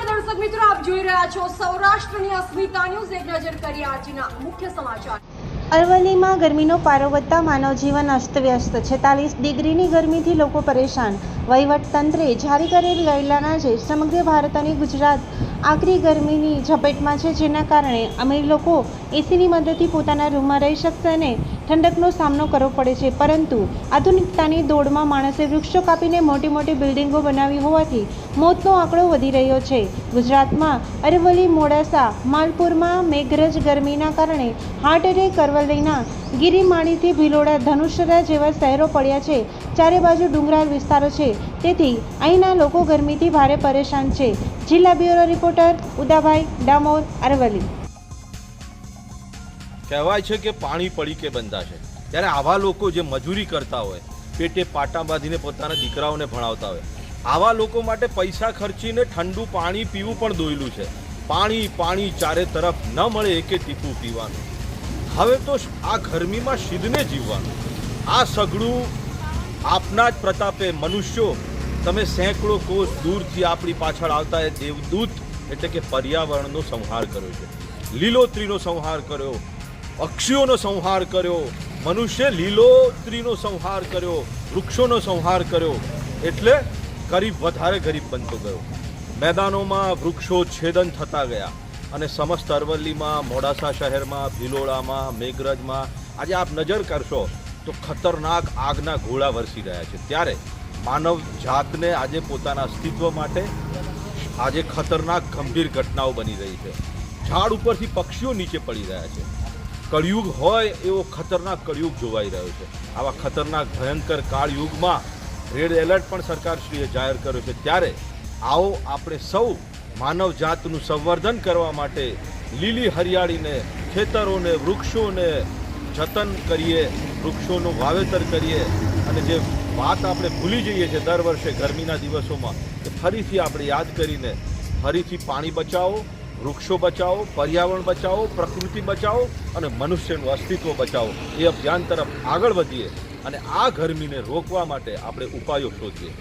નમસ્કાર દર્શક મિત્રો, આપ જોઈ રહ્યા છો સૌરાષ્ટ્રની અસ્મિતા ન્યૂઝ. એક નજર કરીએ આજના મુખ્ય સમાચાર. અરવલ્લીમાં ગરમીનો પારો વધતા માનવજીવન અસ્તવ્યસ્ત. છેતાલીસ ડિગ્રીની ગરમીથી લોકો પરેશાન. વહીવટતંત્રે જારી કરેલી કરેલ જે સમગ્ર ભારત અને ગુજરાત આકરી ગરમીની ઝપેટમાં છે, જેના કારણે અમીર લોકો એસીની મદદથી પોતાના રૂમમાં રહી શકશે અને ઠંડકનો સામનો કરવો પડે છે. પરંતુ આધુનિકતાની દોડમાં માણસે વૃક્ષો કાપીને મોટી મોટી બિલ્ડિંગો બનાવી હોવાથી મોતનો આંકડો વધી રહ્યો છે. ગુજરાતમાં અરવલ્લી, મોડાસા, માલપુરમાં મેઘરજ ગરમીના કારણે હાર્ટ એટેક અરવલ્લીના ગિરિમાળીથી ભિલોડા ધનુષરા જેવા શહેરો પડ્યા છે. ચારે બાજુ ડુંગરાળ વિસ્તારો છે. તેથી અહીંના લોકો ગરમીથી ભારે પરેશાન છે. જિલ્લા બ્યુરો રિપોર્ટર ઉદાભાઈ ડામોર, અરવલ્લી. કહેવાય છે કે પાણી પડી કે બંધાશે ત્યારે આવા લોકો જે મજૂરી કરતા હોય, પેટે પાટા બાંધીને પોતાના દીકરાઓને ભણાવતા હોય, આવા લોકો માટે પૈસા ખર્ચીને ઠંડુ પાણી પીવું પણ દોયલું છે. પાણી પાણી ચારે તરફ ન મળે એકે ટીપું પીવાનું. હવે તો આ ગરમીમાં શીદને જીવવાનું. આ સગડું આપના જ પ્રતાપે મનુષ્યો, તમે સેંકડો કોષ દૂરથી આપણી પાછળ આવતા એ દેવદૂત એટલે કે પર્યાવરણનો સંહાર કર્યો છે. લીલોતરીનો સંહાર કર્યો પક્ષીઓનો સંહાર કર્યો, મનુષ્ય લીલોતરીનો સંહાર કર્યો, વૃક્ષોનો સંહાર કર્યો, એટલે ગરીબ વધારે ગરીબ બનતો ગયો. મેદાનોમાં વૃક્ષો છેદન થતા ગયા અને સમસ્ત અરવલ્લીમાં, મોડાસા શહેરમાં ભિલોડામાં મેઘરજમાં, આજે આપ નજર કરશો તો ખતરનાક આગના ગોળા વરસી રહ્યા છે. ત્યારે માનવ જાતને આજે પોતાના અસ્તિત્વ માટે આજે ખતરનાક ગંભીર ઘટનાઓ બની રહી છે. ઝાડ ઉપરથી પક્ષીઓ નીચે પડી રહ્યા છે. કળિયુગ હોય એવો ખતરનાક કળિયુગ જોવાઈ રહ્યો છે. આવા ખતરનાક, ભયંકર કાળયુગમાં રેડ એલર્ટ પણ સરકારશ્રીએ જાહેર કર્યો છે. ત્યારે આવો આપણે સૌ માનવ જાતનું સંવર્ધન કરવા માટે લીલી હરિયાળીને, ખેતરોને, વૃક્ષોને જતન કરીએ, વૃક્ષોનું વાવેતર કરીએ અને જે વાત આપણે ભૂલી જઈએ છીએ દર વર્ષે ગરમીના દિવસોમાં, એ ફરીથી આપણે યાદ કરીને ફરીથી પાણી બચાવો વૃક્ષો બચાવો, પર્યાવરણ બચાવો, પ્રકૃતિ બચાવો અને મનુષ્યનું અસ્તિત્વ બચાવો. એ અભિયાન તરફ આગળ વધીએ અને આ ગરમીને રોકવા માટે આપણે ઉપાયો શોધીએ.